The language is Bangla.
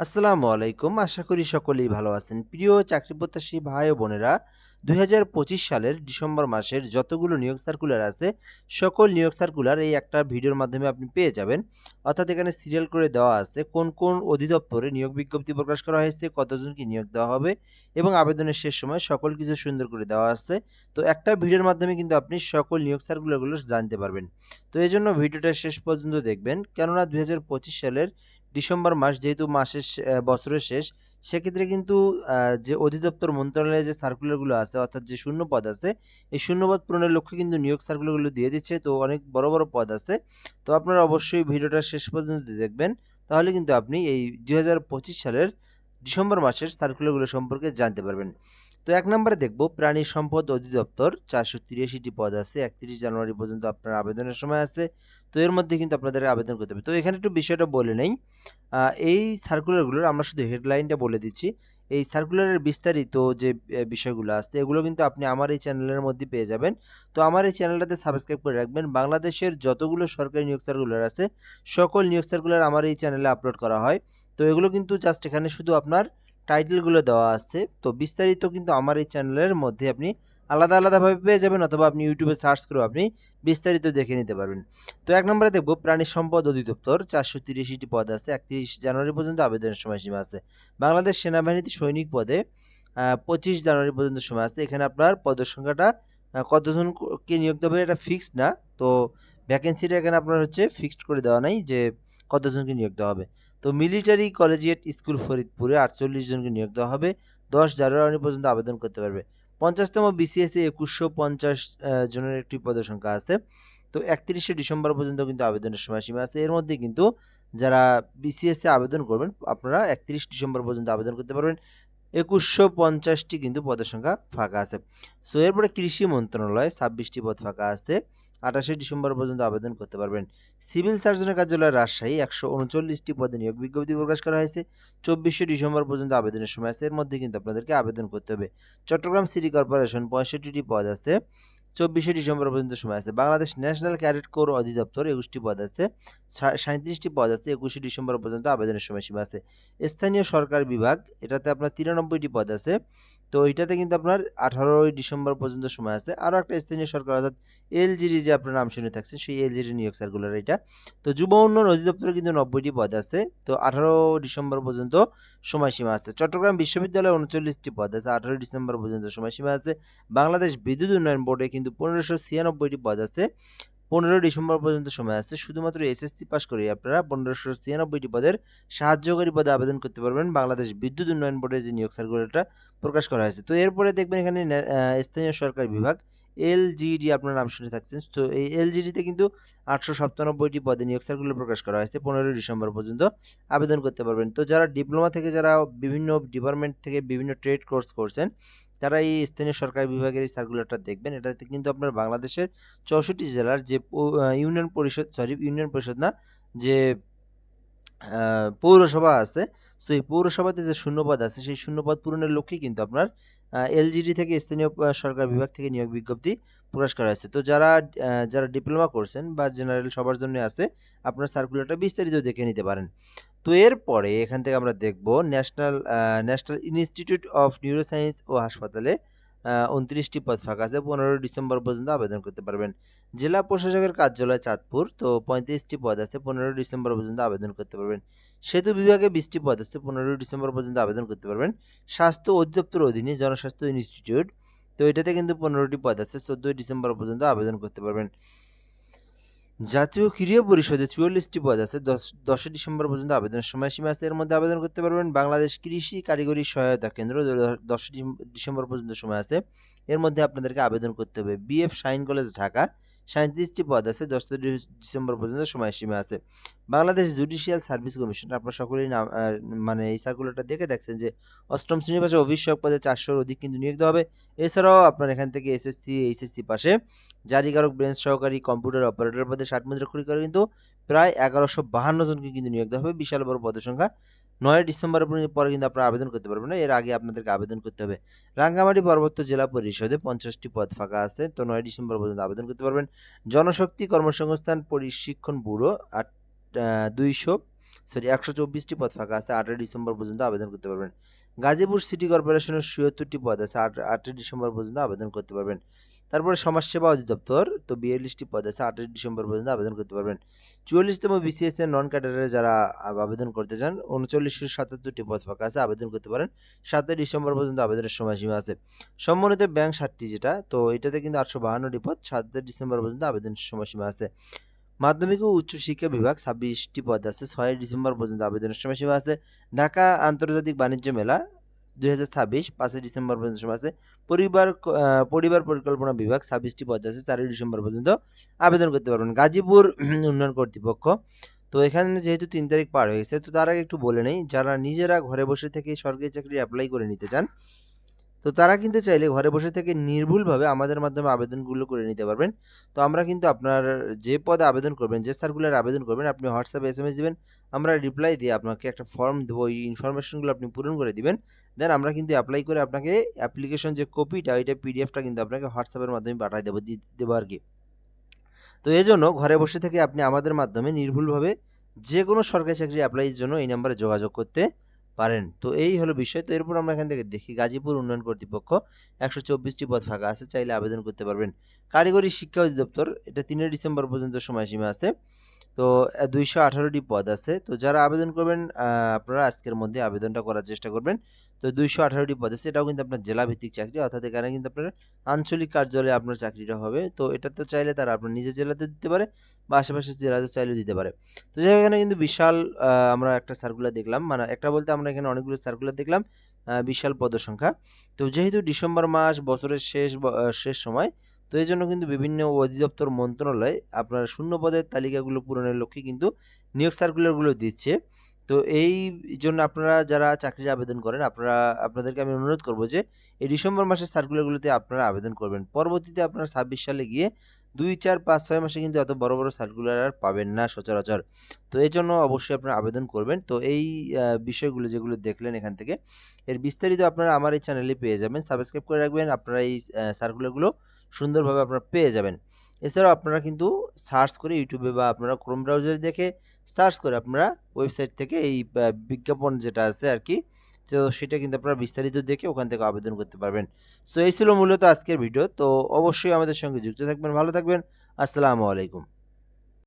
আসসালামু আলাইকুম। আশা করি সকলেই ভালো আছেন। প্রিয় চাকরি প্রত্যাশী ভাই ও বোনেরা, দুই হাজার পঁচিশ সালের ডিসেম্বর মাসের যতগুলো নিয়োগ সার্কুলার আছে, সকল নিয়োগ সার্কুলার এই একটা ভিডিওর মাধ্যমে আপনি পেয়ে যাবেন। অর্থাৎ এখানে সিরিয়াল করে দেওয়া আছে কোন কোন অধিদপ্তরে নিয়োগ বিজ্ঞপ্তি প্রকাশ করা হয়েছে, কতজনকে নিয়োগ দেওয়া হবে এবং আবেদনের শেষ সময় সকল কিছু সুন্দর করে দেওয়া আছে। তো একটা ভিডিওর মাধ্যমে কিন্তু আপনি সকল নিয়োগ সার্কুলারগুলো জানতে পারবেন। তো এই জন্য ভিডিওটা শেষ পর্যন্ত দেখবেন। কেননা দুই হাজার পঁচিশ সালের ডিসেম্বর মাস যেহেতু মাসের বছরের শেষ, সেক্ষেত্রে কিন্তু যে অধিদপ্তর মন্ত্রণালয়ে যে সার্কুলারগুলো আছে, অর্থাৎ যে শূন্য পদ আছে, এই শূন্য পদ পূরণের লক্ষ্যে কিন্তু নিয়োগ সার্কুলারগুলো দিয়ে দিচ্ছে। তো অনেক বড় বড় পদ আছে। তো আপনারা অবশ্যই ভিডিওটা শেষ পর্যন্ত দেখবেন। তাহলে কিন্তু আপনি এই দুই হাজার পঁচিশ সালের ডিসেম্বর মাসের সার্কুলারগুলো সম্পর্কে জানতে পারবেন। তো এক নম্বরে দেখব প্রাণী সম্পদ অধিদপ্তর চারশো তিরাশিটি পদ আছে, একত্রিশ জানুয়ারি পর্যন্ত আপনার আবেদনের সময় আছে। তো এর মধ্যে কিন্তু আপনাদের আবেদন করতে হবে। তো এখানে একটু বিষয়টা বলে নেই। এই সার্কুলারগুলোর আমরা শুধু হেডলাইনটা বলে দিচ্ছি। এই সার্কুলারের বিস্তারিত যে বিষয়গুলো আছে, এগুলো কিন্তু আপনি আমার এই চ্যানেলের মধ্যে পেয়ে যাবেন। তো আমার এই চ্যানেলটাতে সাবস্ক্রাইব করে রাখবেন। বাংলাদেশের যতগুলো সরকারি নিয়োগ সার্কুলার আছে, সকল নিয়োগ সার্কুলার আমার এই চ্যানেলে আপলোড করা হয়। তো এগুলো কিন্তু জাস্ট এখানে শুধু আপনার টাইটেলগুলো দেওয়া আছে। তো বিস্তারিত কিন্তু আমার এই চ্যানেলের মধ্যে আপনি আলাদা আলাদাভাবে পেয়ে যাবেন অথবা আপনি ইউটিউবে সার্চ করেও আপনি বিস্তারিত দেখে নিতে পারবেন। তো এক নম্বরে দেখব, প্রাণী সম্পদ অধিদপ্তর, চারশো তিরিশটি পদ আছে, একত্রিশ জানুয়ারি পর্যন্ত আবেদনের সময়সীমা আছে। বাংলাদেশ সেনাবাহিনীতে সৈনিক পদে পঁচিশ জানুয়ারি পর্যন্ত সময় আছে। এখানে আপনার পদের সংখ্যাটা কতজনকে নিয়োগ দেবে এটা ফিক্সড না। তো ভ্যাকেন্সিটা এখানে আপনার হচ্ছে ফিক্সড করে দেওয়া নাই যে কতজনকে নিয়োগ দেওয়া হবে? তো মিলিটারি কলেজিয়েট স্কুল ফরিদপুরে আটচল্লিশ জনকে নিয়োগ দেওয়া হবে। দশ জানুয়ারি পর্যন্ত আবেদন করতে পারবে। পঞ্চাশতম বিসিএসে একুশশো পঞ্চাশ জনের একটি পদের সংখ্যা আছে। তো একত্রিশে ডিসেম্বর পর্যন্ত কিন্তু আবেদনের সময়সীমা আছে। এর মধ্যে কিন্তু যারা বিসিএসে আবেদন করবেন, আপনারা একত্রিশ ডিসেম্বর পর্যন্ত আবেদন করতে পারবেন। একুশশো পঞ্চাশটি কিন্তু পদের সংখ্যা ফাঁকা আছে। সো এরপরে কৃষি মন্ত্রণালয় ছাব্বিশটি পদ ফাঁকা আছে। আঠাশে ডিসেম্বর পর্যন্ত আবেদন করতে পারবেন। সিভিল সার্জনের কার্যালয় রাজশাহী একশো উনচল্লিশটি পদে নিয়োগ বিজ্ঞপ্তি প্রকাশ করা হয়েছে। চব্বিশে ডিসেম্বর পর্যন্ত আবেদনের সময় আছে, এর মধ্যে কিন্তু আপনাদেরকে আবেদন করতে হবে। চট্টগ্রাম সিটি কর্পোরেশন পঁয়ষট্টিটি পদ আছে, চব্বিশে ডিসেম্বর পর্যন্ত সময় আছে। বাংলাদেশ ন্যাশনাল ক্যাডেট কোর অধিদপ্তর একুশটি পদ আছে সা- সাঁইত্রিশটি পদ আছে, একুশে ডিসেম্বর পর্যন্ত আবেদনের সময়সীমা আছে। স্থানীয় সরকার বিভাগ, এটাতে আপনার তিরানব্বইটি পদ আছে তো এটাতে কিন্তু আপনার আঠারোই ডিসেম্বর পর্যন্ত সময় আছে। আরও একটা স্থানীয় সরকার অর্থাৎ এলজিডি যে আপনার নাম শুনে থাকছেন, সেই এলজিডি নিয়োগ সার্কুলার এটা। তো যুব উন্নয়ন অধিদপ্তরে কিন্তু নব্বইটি পদ আছে। তো আঠারো ডিসেম্বর পর্যন্ত সময়সীমা আছে। চট্টগ্রাম বিশ্ববিদ্যালয়ে উনচল্লিশটি পদ আছে। আঠারোই ডিসেম্বর পর্যন্ত সময়সীমা আছে। বাংলাদেশ বিদ্যুৎ উন্নয়ন বোর্ডে কিন্তু পনেরোশো ছিয়ানব্বইটি পদ আছে। পনেরো ডিসেম্বর পর্যন্ত সময় আছে। শুধুমাত্র এসএসসি পাস করে আপনারা পনেরোশো ছিয়ানব্বইটি পদের সাহায্যকারী পদে আবেদন করতে পারবেন। বাংলাদেশ বিদ্যুৎ উন্নয়ন বোর্ডের যে নিয়োগ সার্কুলারটা প্রকাশ করা হয়েছে। তো এরপরে দেখবেন এখানে ন্যা- স্থানীয় সরকার বিভাগ এলজিডি আপনার নাম শুনে থাকছেন। তো এই এলজিডিতে কিন্তু আটশো সাতানব্বইটি পদে নিয়োগ সার্কুলার প্রকাশ করা হয়েছে পনেরোই ডিসেম্বর পর্যন্ত আবেদন করতে পারবেন। তো যারা ডিপ্লোমা থেকে, যারা বিভিন্ন ডিপার্টমেন্ট থেকে বিভিন্ন ট্রেড কোর্স করছেন তারা এই স্থানীয় সরকার বিভাগের এই সার্কুলারটা দেখবেন। এটাতে কিন্তু আপনার বাংলাদেশের চৌষট্টি জেলার যে ইউনিয়ন পরিষদ সরি ইউনিয়ন পরিষদ না, যে পৌরসভা আছে সো এই পৌরসভাতে যে শূন্যপদ আছে, সেই শূন্যপদ পূরণের লক্ষ্যে কিন্তু আপনার এলজিডি থেকে স্থানীয় সরকার বিভাগ থেকে নিয়োগ বিজ্ঞপ্তি প্রকাশ করা হয়েছে। তো যারা যারা ডিপ্লোমা করছেন বা জেনারেল সবার জন্য আছে আপনার সার্কুলারটা বিস্তারিত দেখে নিতে পারেন। তো এরপরে এখান থেকে আমরা দেখব national national institute of neuroscience ও হাসপাতালে উনত্রিশটি পদ ফাঁকা আছে, পনেরোই ডিসেম্বর পর্যন্ত আবেদন করতে পারবেন। জেলা প্রশাসকের কার্যালয় চাঁদপুর, তো পঁয়ত্রিশটি পদ আছে, পনেরোই ডিসেম্বর পর্যন্ত আবেদন করতে পারবেন। সেতু বিভাগে বিশটি পদ আছে, পনেরোই ডিসেম্বর পর্যন্ত আবেদন করতে পারবেন। স্বাস্থ্য অধিদপ্তর অধীনে জনস্বাস্থ্য ইনস্টিটিউট, তো এটাতে কিন্তু পনেরোটি পদ আছে, চোদ্দোই ডিসেম্বর পর্যন্ত আবেদন করতে পারবেন। জাতীয় ক্রীড়া পরিষদে চুয়াল্লিশটি পদ আছে। দশ, দশই ডিসেম্বর পর্যন্ত আবেদনের সময়সীমা আছে। এর মধ্যে আবেদন করতে পারবেন বাংলাদেশ কৃষি কারিগরি সহায়তা কেন্দ্র, দশ, দশই ডিসেম্বর পর্যন্ত সময় আছে। এর মধ্যে আপনাদেরকে আবেদন করতে হবে। BF Shaheen college, Dhaka. সাঁত্রিশটি পদ আছে দশ ডিসেম্বর পর্যন্ত সময়সীমা আছে। বাংলাদেশ জুডিশিয়াল সার্ভিস কমিশন, আপনারা সকলেই নাম মানে এই সার্কুলারটা দেখে দেখছেন যে অষ্টম শ্রেণি পাশে অভিষেক পদে চারশোর অধিক কিন্তু নিয়োগ হবে। এছাড়াও আপনার এখান থেকে এসএসসি এইচএসসি পাশে জারিকারক ব্রেঞ্চ সহকারী কম্পিউটার অপারেটর পদে ষাট মুদ্রাক্ষরী করে কিন্তু প্রায় এগারোশো বাহান্ন জনকে কিন্তু নিয়োগ দেওয়া হবে। বিশাল বড় পদের সংখ্যা। নয় ডিসেম্বর পরে- কিন্তু আপনারা আবেদন করতে পারবেন না। এর আগে আপনাদেরকে আবেদন করতে হবে। রাঙ্গামাটি পার্বত্য জেলা পরিষদে পঞ্চাশটি পদ ফাঁকা আছে, তো নয় ডিসেম্বর পর্যন্ত আবেদন করতে পারবেন। জনশক্তি কর্মসংস্থান প্রশিক্ষণ ব্যুরো আট দুইশো সরি একশো চব্বিশটি পদ ফাঁকা আছে আটই ডিসেম্বর পর্যন্ত আবেদন করতে পারবেন। গাজীপুর সিটি কর্পোরেশনের ছুয়াত্তরটি পদ আছে। আট, আটই ডিসেম্বর পর্যন্ত আবেদন করতে পারবেন। তারপরে সমাজসেবা অধিদপ্তর, তো বিয়াল্লিশটি পদ আছে, আটই ডিসেম্বর পর্যন্ত আবেদন করতে পারবেন। চুয়াল্লিশতম বিসিএস এর নন ক্যাডারে যারা আবেদন করতে চান, উনচল্লিশশো সাতাত্তরটি পদ ফাঁকা আছে, আবেদন করতে পারেন। সাতই ডিসেম্বর পর্যন্ত আবেদনের সময়সীমা আছে। সম্মানিত ব্যাংক সাতটি যেটা, তো এটাতে কিন্তু আটশো বাহান্নটি পদ, সাতই ডিসেম্বর পর্যন্ত আবেদনের সময়সীমা আছে। মাধ্যমিক ও উচ্চ শিক্ষা বিভাগ ছাব্বিশটি পদ আছে। ছয় ডিসেম্বর পর্যন্ত আবেদনের সময়সীমা আছে। ঢাকা আন্তর্জাতিক বাণিজ্য মেলা দুই হাজার ছাব্বিশ, পাঁচই ডিসেম্বর পর্যন্ত সময় আছে। পরিবার পরিবার পরিকল্পনা বিভাগ ছাব্বিশটি পদ আছে। চারই ডিসেম্বর পর্যন্ত আবেদন করতে পারবেন। গাজীপুর উন্নয়ন কর্তৃপক্ষ। তো এখানে যেহেতু তিন তারিখ পার হয়ে গেছে, তো তার আগে একটু বলে নেই। যারা নিজেরা ঘরে বসে থেকে সরকারি চাকরি অ্যাপ্লাই করে নিতে চান তো তারা কিন্তু চাইলে ঘরে বসে থেকে নির্ভুলভাবে আমাদের মাধ্যমে আবেদনগুলো করে নিতে পারবেন। তো আমরা কিন্তু আপনার যে পদে আবেদন করবেন, যে সার্কুলার আবেদন করবেন, আপনি হোয়াটসঅ্যাপে এস এম এস দেবেন, আমরা রিপ্লাই দিয়ে আপনাকে একটা ফর্ম দেবো, ওই ইনফরমেশনগুলো আপনি পূরণ করে দিবেন। দেন আমরা কিন্তু অ্যাপ্লাই করে আপনাকে অ্যাপ্লিকেশন যে কপিটা ওইটা পিডিএফটা কিন্তু আপনাকে হোয়াটসঅ্যাপের মাধ্যমে পাঠিয়ে দেবো দেবো আর কি। তো এই জন্য ঘরে বসে থেকে আপনি আমাদের মাধ্যমে নির্ভুলভাবে যে কোনো সরকারি চাকরি অ্যাপ্লাইয়ের জন্য এই নাম্বারে যোগাযোগ করতে পারেন। তো এই হলো বিষয়। তো এরপর আমরা এখান থেকে দেখি, গাজীপুর উন্নয়ন কর্তৃপক্ষ একশো চব্বিশটি পদ ফাঁকা আছে, চাইলে আবেদন করতে পারবেন। কারিগরি শিক্ষা অধিদপ্তর, এটা তিনই ডিসেম্বর পর্যন্ত সময়সীমা আছে। তো দুইশো আঠারোটি পদ আছে। তো যারা আবেদন করবেন আপনারা আজকের মধ্যে আবেদনটা করার চেষ্টা করবেন। তো দুইশো আঠারোটি পদ আছে, এটাও কিন্তু আপনার জেলা ভিত্তিক চাকরি, অর্থাৎ এখানে কিন্তু আপনার আঞ্চলিক কার্যালয়ে আপনার চাকরিটা হবে। তো এটা তো চাইলে তারা আপনার নিজের জেলাতে দিতে পারে, বা আশেপাশের জেলাতে চাইলেও দিতে পারে। তো যাই এখানে কিন্তু বিশাল আমরা একটা সার্কুলার দেখলাম। মানে একটা বলতে আমরা এখানে অনেকগুলো সার্কুলার দেখলাম বিশাল পদসংখ্যা তো যেহেতু ডিসেম্বর মাস, বছরের শেষ শেষ সময় তো এই জন্য কিন্তু বিভিন্ন অধিদপ্তর মন্ত্রণালয় আপনার শূন্য পদের তালিকাগুলো পূরণের লক্ষ্যে কিন্তু নিয়োগ সার্কুলারগুলো দিচ্ছে। তো এই জন্য আপনারা যারা চাকরির আবেদন করেন, আপনারা, আপনাদেরকে আমি অনুরোধ করব যে এই ডিসেম্বর মাসের সার্কুলারগুলোতে আপনারা আবেদন করবেন। পরবর্তীতে আপনারা ছাব্বিশ সালে গিয়ে দুই, চার, পাঁচ, ছয় মাসে কিন্তু এত বড় বড় সার্কুলার আর পাবেন না সচরাচর। তো এই জন্য অবশ্যই আপনারা আবেদন করবেন। তো এই বিষয়গুলো যেগুলো দেখলেন এখান থেকে, এর বিস্তারিত আপনারা আমার এই চ্যানেলে পেয়ে যাবেন। সাবস্ক্রাইব করে রাখবেন। আপনারা এই সার্কুলারগুলো সুন্দরভাবে আপনারা পেয়ে যাবেন। এছাড়াও আপনারা কিন্তু সার্চ করে ইউটিউবে বা আপনারা ক্রোম ব্রাউজারে দেখে সার্চ করে আপনারা ওয়েবসাইট থেকে এই বিজ্ঞাপন যেটা আছে আর কি তো সেটা কিন্তু আপনারা বিস্তারিত দেখে ওখান থেকে আবেদন করতে পারবেন। সো এই ছিল মূলত আজকের ভিডিও, তো অবশ্যই আমাদের সঙ্গে যুক্ত থাকবেন, ভালো থাকবেন, আসসালামু আলাইকুম।